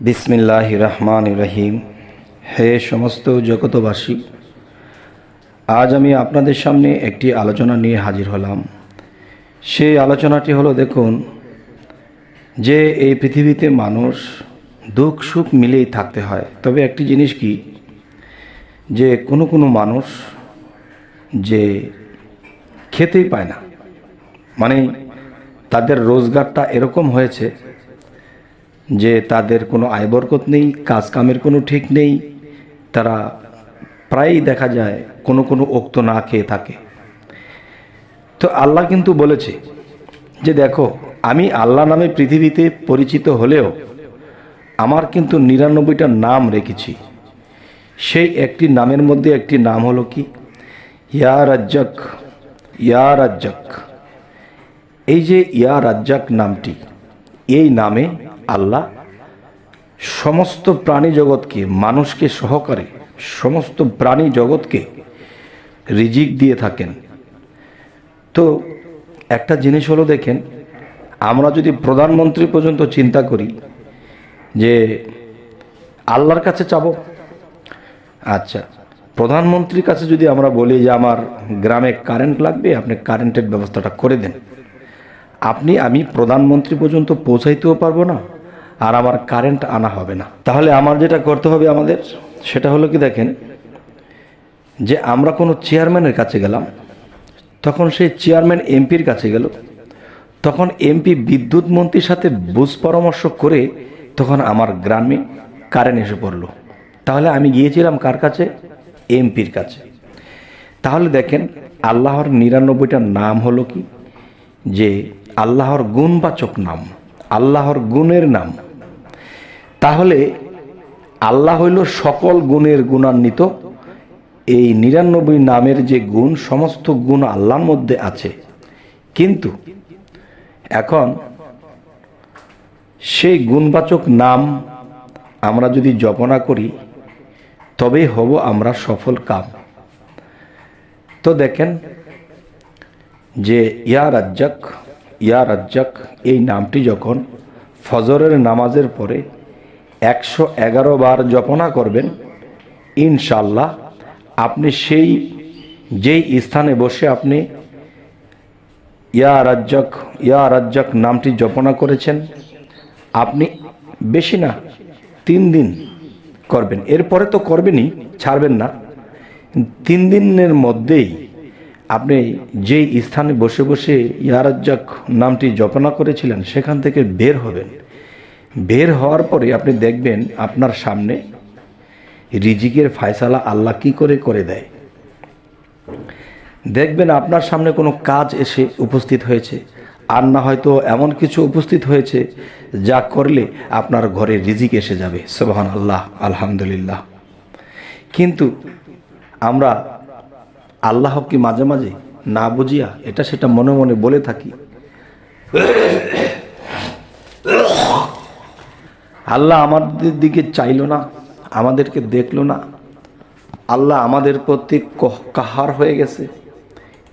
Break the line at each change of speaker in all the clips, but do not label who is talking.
বিসমিল্লাহ রহমান রহিম। হে সমস্ত জগতবাসী, আজ আমি আপনাদের সামনে একটি আলোচনা নিয়ে হাজির হলাম। সেই আলোচনাটি হলো, দেখুন, যে এই পৃথিবীতে মানুষ দুঃখ সুখ মিলেই থাকতে হয়। তবে একটি জিনিস কি? যে কোনো কোনো মানুষ যে খেতেই পায় না মানে তাদের রোজগারটা এরকম হয়েছে যে তাদের কোনো আয় বরকত নেই, কাজ কামের কোনো ঠিক নেই, তারা প্রায়ই দেখা যায় কোনো কোনো উক্ত না খেয়ে থাকে। তো আল্লাহ কিন্তু বলেছে যে দেখো, আমি আল্লাহ নামে পৃথিবীতে পরিচিত হলেও আমার কিন্তু নিরানব্বইটা নাম রেখেছি। সেই একটি নামের মধ্যে একটি নাম হলো কি? ইয়া রাজ্জাক ইয়া রাজ্জাক। এই যে ইয়া রাজ্জাক নামটি, এই নামে আল্লাহ, সমস্ত প্রাণী জগৎকে, মানুষকে সহকারে সমস্ত প্রাণী জগৎকে রিজিক দিয়ে থাকেন। তো একটা জিনিস হলো দেখেন, আমরা যদি প্রধানমন্ত্রী পর্যন্ত চিন্তা করি যে আল্লাহর কাছে চাবো আচ্ছা প্রধানমন্ত্রীর কাছে যদি আমরা বলি যে আমার গ্রামে কারেন্ট লাগবে, আপনি কারেন্টের ব্যবস্থাটা করে দেন। আপনি, আমি প্রধানমন্ত্রী পর্যন্ত পৌঁছাইতেও পারব না। আর আমার কারেন্ট আনা হবে না। তাহলে আমার যেটা করতে হবে আমাদের, সেটা হলো কি দেখেন, যে আমরা কোনো চেয়ারম্যানের কাছে গেলাম, তখন সেই চেয়ারম্যান এমপির কাছে গেল, তখন এমপি বিদ্যুৎ মন্ত্রীর সাথে বুঝ পরামর্শ করে তখন আমার গ্রামে কারেন্ট এসে পড়ল। তাহলে আমি গিয়েছিলাম কার কাছে? এমপির কাছে। তাহলে দেখেন, আল্লাহর নিরানব্বইটার নাম হলো কি? যে আল্লাহর গুণবাচক নাম, আল্লাহর গুণের নাম। তাহলে আল্লাহ হইল সকল গুণের গুণান্বিত। এই নিরানব্বই নামের যে গুণ, সমস্ত গুণ আল্লাহর মধ্যে আছে। কিন্তু এখন সেই গুণবাচক নাম আমরা যদি জপনা করি, তবেই হব আমরা সফল কাম। তো দেখেন যে, ইয়া রাজ্জাক ইয়া রাজ্জাক, এই নামটি যখন ফজরের নামাজের পরে একশো এগারো বার জপনা করবেন, ইনশাল্লাহ আপনি সেই, যেই স্থানে বসে আপনি ইয়া রাজ্জাক ইয়া রাজ্জাক নামটি জপনা করেছেন, আপনি বেশি না, তিন দিন করবেন। এরপরে তো করবেনই, ছাড়বেন না। তিন দিনের মধ্যেই আপনি যেই স্থানে বসে বসে ইয়ারাজ্জাক নামটি জপনা করেছিলেন, সেখান থেকে বের হবেন। বের হওয়ার পরে আপনি দেখবেন আপনার সামনে রিজিকের ফায়সালা আল্লাহ কি করে করে দেয়। দেখবেন আপনার সামনে কোনো কাজ এসে উপস্থিত হয়েছে, আর না হয়তো এমন কিছু উপস্থিত হয়েছে যা করলে আপনার ঘরে রিজিক এসে যাবে। সোবাহান আল্লাহ আলহামদুলিল্লাহ। কিন্তু আমরা আল্লাহ কি মাঝে মাঝে না বুঝিয়া, এটা সেটা মনে মনে বলে থাকি। আল্লাহ আমাদের দিকে চাইলো না, আমাদেরকে দেখল না। আল্লাহ আমাদের প্রতি কহ- কাহার হয়ে গেছে।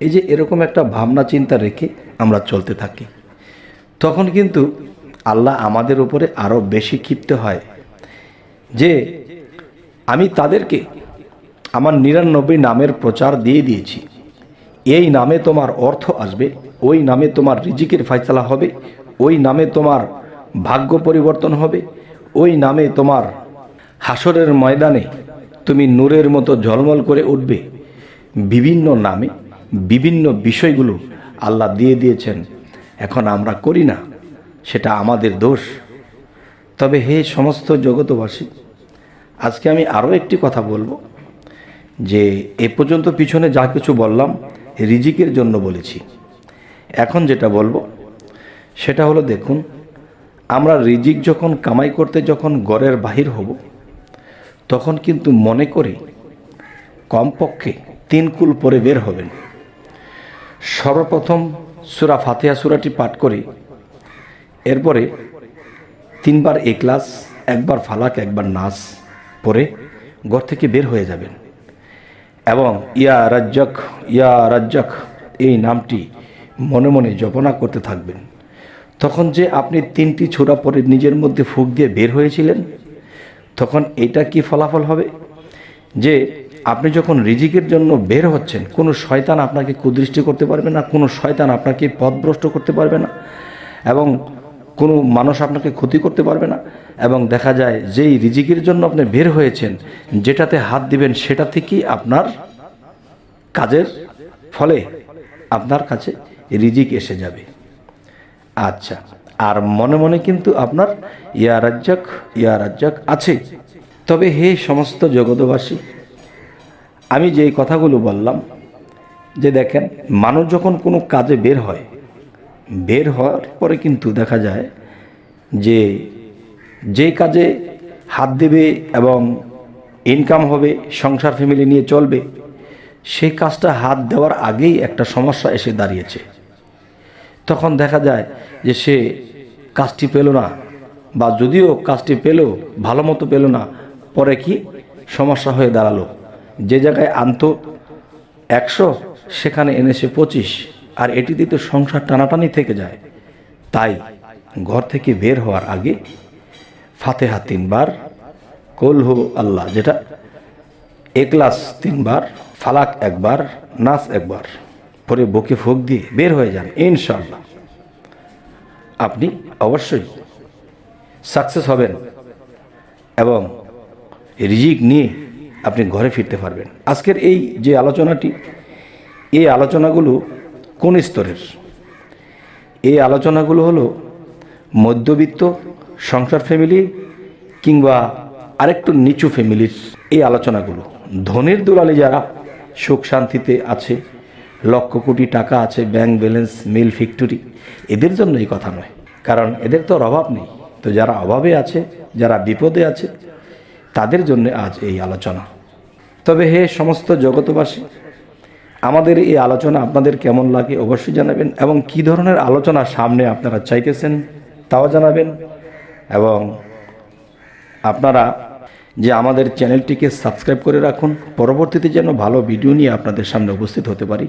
এই যে এরকম একটা ভাবনা চিন্তা রেখে আমরা চলতে থাকি। তখন কিন্তু আল্লাহ আমাদের উপরে আরও বেশি ক্ষিপ্ত হয় যে আমি তাদেরকে আমার নিরানব্বই নামের প্রচার দিয়ে দিয়েছি। এই নামে তোমার অর্থ আসবে, ওই নামে তোমার রিজিকের ফয়সালা হবে, ওই নামে তোমার ভাগ্য পরিবর্তন হবে। ওই নামে তোমার হাসরের ময়দানে তুমি নূরের মতো ঝলমল করে উঠবে। বিভিন্ন নামে বিভিন্ন বিষয়গুলো আল্লাহ দিয়ে দিয়েছেন। এখন আমরা করি না, সেটা আমাদের দোষ। তবে হে সমস্ত জগতবাসী আজকে আমি আরও একটি কথা বলব, যে এ পর্যন্ত পিছনে যা কিছু বললাম রিজিকের জন্য বলেছি। এখন যেটা বলব, সেটা হলো দেখুন আমরা রিজিক যখন কামাই করতে যখন গড়ের বাহির হব, তখন কিন্তু মনে করে কমপক্ষে তিন কুল পরে বের হবেন। সর্বপ্রথম সুরা ফাতেহা সুরাটি পাঠ করে। এরপরে তিনবার এক্লাস একবার ফালাক, একবার নাস পরে ঘর থেকে বের হয়ে যাবেন। এবং ইয়া রাজ্জাক ইয়া রাজ্জাক, এই নামটি মনে মনে জপনা করতে থাকবেন। তখন যে আপনি তিনটি ছোড়া পরে নিজের মধ্যে ফুক দিয়ে বের হয়েছিলেন, তখন এটা কি ফলাফল হবে? যে আপনি যখন রিজিকের জন্য বের হচ্ছেন, কোনো শয়তান আপনাকে কুদৃষ্টি করতে পারবে না, কোনো শয়তান আপনাকে পথভ্রষ্ট করতে পারবে না, এবং কোনো মানুষ আপনাকে ক্ষতি করতে পারবে না, এবং দেখা যায় যেই রিজিকের জন্য আপনি বের হয়েছেন, যেটাতে হাত দিবেন সেটা থেকেই আপনার কাজের ফলে আপনার কাছে রিজিক এসে যাবে। আচ্ছা আর মনে মনে কিন্তু আপনার, ইয়া রাজ্জাক ইয়া রাজ্জাক আছে। তবে হে সমস্ত জগতবাসী আমি যে কথাগুলো বললাম, যে দেখেন, মানুষ যখন কোনো কাজে বের হয়, বের হওয়ার পরে কিন্তু দেখা যায় যে যে কাজে হাত দেবে এবং ইনকাম হবে, সংসার ফ্যামিলি নিয়ে চলবে, সেই কাজটা হাত দেওয়ার আগেই একটা সমস্যা এসে দাঁড়িয়েছে। তখন দেখা যায় যে সে কাজটি পেল না, বা যদিও কাজটি পেল, ভালো মতো পেল না, পরে কি সমস্যা হয়ে দাঁড়াল। যে জায়গায় আনত একশো, সেখানে এনেছে পঁচিশ, আর এটিতে তো সংসার টানাটানি থেকে যায়। তাই ঘর থেকে বের হওয়ার আগে ফাতেহা তিনবার, কলহু আল্লাহ, যেটা একলাস তিনবার, ফালাক একবার, নাস একবার। পরে বুকে ফুক দিয়ে বের হয়ে যান ইনশাল্লাহ আপনি অবশ্যই সাকসেস হবেন এবং রিজিক নিয়ে আপনি ঘরে ফিরতে পারবেন। আজকের এই যে আলোচনাটি, এই আলোচনাগুলো কোন স্তরের? এই আলোচনাগুলো হলো মধ্যবিত্ত সংসার ফ্যামিলি কিংবা আরেকটু নিচু ফ্যামিলির এই আলোচনাগুলো। ধনের দুলালি যারা, সুখ শান্তিতে আছে লক্ষ কোটি টাকা আছে ব্যাংক ব্যালেন্স মিল ফ্যাক্টরি এদের জন্য এই কথা নয়। কারণ এদের তো অভাব নেই। তো যারা অভাবে আছে, যারা বিপদে আছে, তাদের জন্য আজ এই আলোচনা। তবে হে সমস্ত জগতবাসী আমাদের এই আলোচনা আপনাদের কেমন লাগে অবশ্যই জানাবেন এবং কি ধরনের আলোচনা সামনে আপনারা চাইতেছেন তাও জানাবেন এবং আপনারা যে আমাদের চ্যানেলটিকে সাবস্ক্রাইব করে রাখুন। পরবর্তীতে যেন ভালো ভিডিও নিয়ে আপনাদের সামনে উপস্থিত হতে পারি।